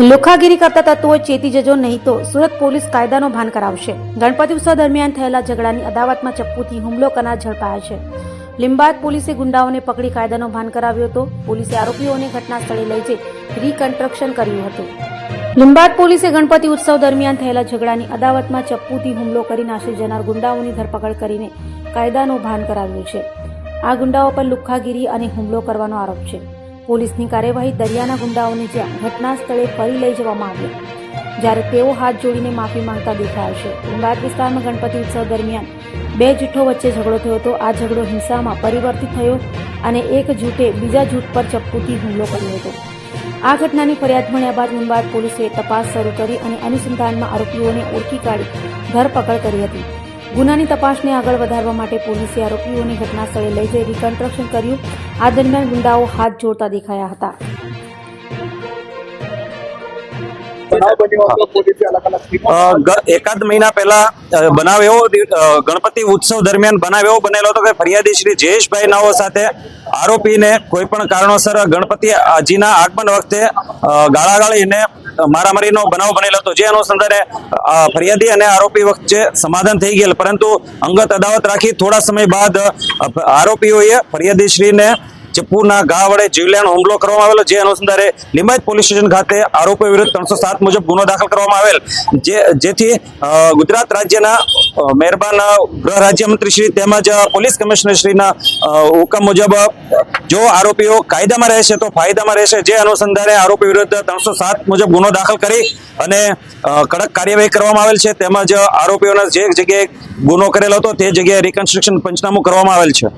લુખાગીરી કરતા તત્વો ચેતી જજો નહીં તો સુરત પોલીસ કાયદાનો ભાન કરાવશે. ગણપતિ ઉત્સવ દરમિયાન થયેલા ઝઘડાની અદાવતમાં ચપ્પુથી હુમલો કરનાર ઝડપાયા છે. લીંબાદ પોલીસે ગુંડાઓને પકડી કાયદાનો ભાન કરાવ્યો હતો. પોલીસે આરોપીઓને ઘટના સ્થળે લઈ જઈ રીકન્સ્ટ્રક્શન કર્યું હતું. લીંબાદ પોલીસે ગણપતિ ઉત્સવ દરમિયાન થયેલા ઝઘડાની અદાવતમાં ચપ્પુથી હુમલો કરી નાસી જનાર ગુંડાઓની ધરપકડ કરીને કાયદાનો ભાન કરાવ્યું છે. આ ગુંડાઓ પર લુખ્ખાગીરી અને હુમલો કરવાનો આરોપ છે. પોલીસની કાર્યવાહી દરિયાના ગુંડાઓને જ્યાં ઘટના સ્થળે ફરી લઈ જવામાં આવ્યા જ્યારે તેઓ હાથ જોડીને માફી માંગતા દેખાયા છે. ઉમરાત વિસ્તારમાં ગણપતિ ઉત્સવ દરમિયાન બે જૂથો વચ્ચે ઝઘડો થયો હતો. આ ઝઘડો હિંસામાં પરિવર્તિત થયો અને એક જૂથે બીજા જૂથ પર ચપ્પુથી હુમલો કર્યો હતો. આ ઘટનાની ફરિયાદ મળ્યા બાદ લીંબાદ પોલીસે તપાસ શરૂ કરી અને અનુસંધાનમાં આરોપીઓને ઓળખી કાઢી ધરપકડ કરી હતી. ગુનાની તપાસને આગળ વધારવા માટે પોલીસે આરોપીઓને ઘટના લઈ જઈ રિકન્સ્ટ્રક્શન કર્યું. આ દરમિયાન ગુંડાઓ હાથ જોડતા દેખાયા હતા. એકાદ મહિના પહેલા બનાવ એવો ગણપતિ ઉત્સવ દરમિયાન બનાવ એવો બનેલો હતો કે ફરિયાદી શ્રી જયેશભાઈ નાઓ સાથે આરોપીને કોઈ પણ કારણોસર ગણપતિ આજીના આગમન વખતે ગાળાગાળીને મારામારીનો બનાવ બનેલો હતો. જે અનુસંધાને ફરિયાદી અને આરોપી વચ્ચે સમાધાન થઈ ગયેલ. પરંતુ અંગત અદાવત રાખી થોડા સમય બાદ આરોપીઓએ ફરિયાદી શ્રીને ચપ્પુના ઘા વડે જીવલેણ હુમલો કરવામાં આવેલો, જે અનુસંધાને લિંબાયત પોલીસ સ્ટેશન ખાતે આરોપીઓ વિરુદ્ધ ત્રણસો સાત મુજબ ગુનો દાખલ કરવામાં આવેલ. જે, જેથી ગુજરાત રાજ્યના મહેરબાન ગૃહ રાજ્યમંત્રી શ્રી તેમજ પોલીસ કમિશનર શ્રીના હુકમ મુજબ જો આરોપીઓ કાયદામાં રહેશે તો ફાયદામાં રહેશે. જે અનુસંધાને આરોપી વિરુદ્ધ ત્રણસો મુજબ ગુનો દાખલ કરી અને કડક કાર્યવાહી કરવામાં આવેલ છે. તેમજ આરોપીઓના જે જગ્યાએ ગુનો કરેલો હતો તે જગ્યાએ રિકન્સ્ટ્રક્શન પંચનામું કરવામાં આવેલ છે.